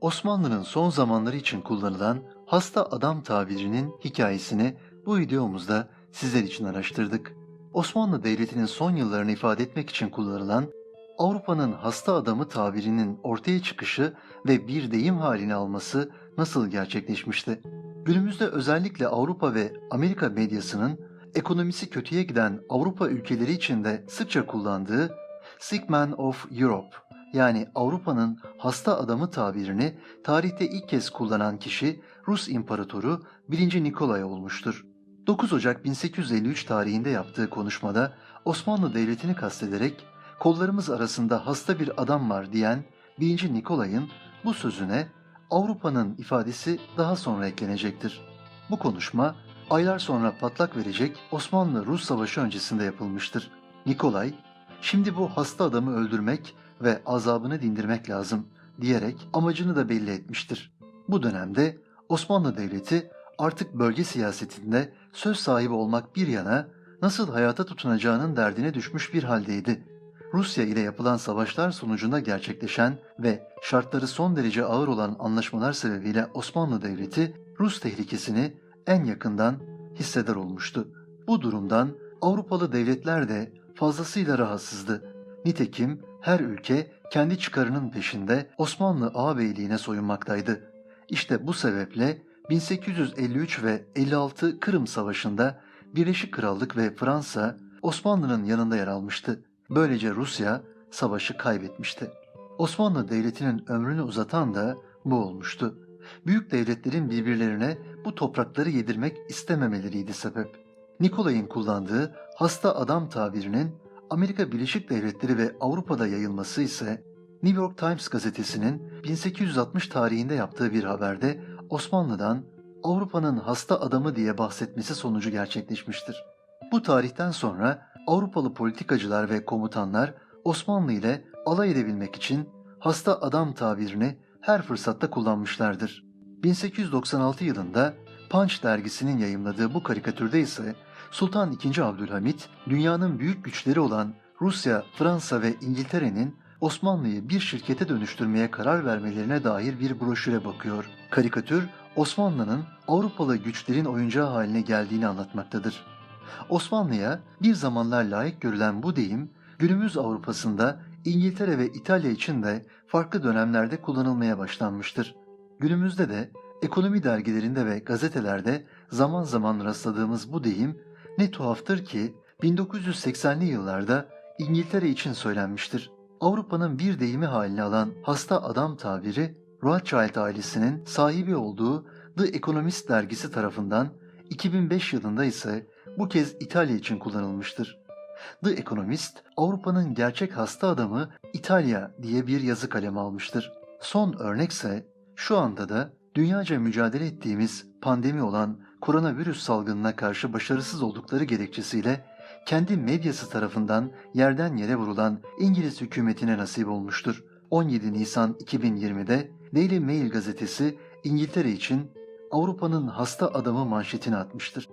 Osmanlı'nın son zamanları için kullanılan hasta adam tabirinin hikayesini bu videomuzda sizler için araştırdık. Osmanlı Devleti'nin son yıllarını ifade etmek için kullanılan Avrupa'nın hasta adamı tabirinin ortaya çıkışı ve bir deyim halini alması nasıl gerçekleşmişti? Günümüzde özellikle Avrupa ve Amerika medyasının ekonomisi kötüye giden Avrupa ülkeleri içinde sıkça kullandığı Sick Man of Europe yani Avrupa'nın hasta adamı tabirini tarihte ilk kez kullanan kişi Rus İmparatoru 1. Nikolay olmuştur. 9 Ocak 1853 tarihinde yaptığı konuşmada Osmanlı Devleti'ni kastederek kollarımız arasında hasta bir adam var diyen 1. Nikolay'ın bu sözüne Avrupa'nın ifadesi daha sonra eklenecektir. Bu konuşma aylar sonra patlak verecek Osmanlı-Rus Savaşı öncesinde yapılmıştır. Nikolay, şimdi bu hasta adamı öldürmek ve azabını dindirmek lazım diyerek amacını da belli etmiştir. Bu dönemde Osmanlı Devleti artık bölge siyasetinde söz sahibi olmak bir yana nasıl hayata tutunacağının derdine düşmüş bir haldeydi. Rusya ile yapılan savaşlar sonucunda gerçekleşen ve şartları son derece ağır olan anlaşmalar sebebiyle Osmanlı Devleti Rus tehlikesini en yakından hisseder olmuştu. Bu durumdan Avrupalı devletler de fazlasıyla rahatsızdı. Nitekim her ülke kendi çıkarının peşinde Osmanlı ağabeyliğine soyunmaktaydı. İşte bu sebeple 1853 ve 56 Kırım Savaşı'nda Birleşik Krallık ve Fransa Osmanlı'nın yanında yer almıştı. Böylece Rusya savaşı kaybetmişti. Osmanlı Devleti'nin ömrünü uzatan da bu olmuştu. Büyük devletlerin birbirlerine bu toprakları yedirmek istememeleriydi sebep. Nikolay'ın kullandığı hasta adam tabirinin Amerika Birleşik Devletleri ve Avrupa'da yayılması ise New York Times gazetesinin 1860 tarihinde yaptığı bir haberde Osmanlı'dan Avrupa'nın hasta adamı diye bahsetmesi sonucu gerçekleşmiştir. Bu tarihten sonra Avrupalı politikacılar ve komutanlar Osmanlı ile alay edebilmek için hasta adam tabirini her fırsatta kullanmışlardır. 1896 yılında Punch dergisinin yayımladığı bu karikatürde ise Sultan II. Abdülhamit, dünyanın büyük güçleri olan Rusya, Fransa ve İngiltere'nin Osmanlı'yı bir şirkete dönüştürmeye karar vermelerine dair bir broşüre bakıyor. Karikatür, Osmanlı'nın Avrupalı güçlerin oyuncağı haline geldiğini anlatmaktadır. Osmanlı'ya bir zamanlar layık görülen bu deyim, günümüz Avrupa'sında İngiltere ve İtalya için de farklı dönemlerde kullanılmaya başlanmıştır. Günümüzde de ekonomi dergilerinde ve gazetelerde zaman zaman rastladığımız bu deyim ne tuhaftır ki 1980'li yıllarda İngiltere için söylenmiştir. Avrupa'nın bir deyimi haline alan hasta adam tabiri Rothschild ailesinin sahibi olduğu The Economist dergisi tarafından 2005 yılında ise bu kez İtalya için kullanılmıştır. The Economist, Avrupa'nın gerçek hasta adamı İtalya diye bir yazı kalemi almıştır. Son örnekse şu anda da dünyaca mücadele ettiğimiz pandemi olan koronavirüs salgınına karşı başarısız oldukları gerekçesiyle kendi medyası tarafından yerden yere vurulan İngiliz hükümetine nasip olmuştur. 17 Nisan 2020'de Daily Mail gazetesi İngiltere için Avrupa'nın hasta adamı manşetini atmıştır.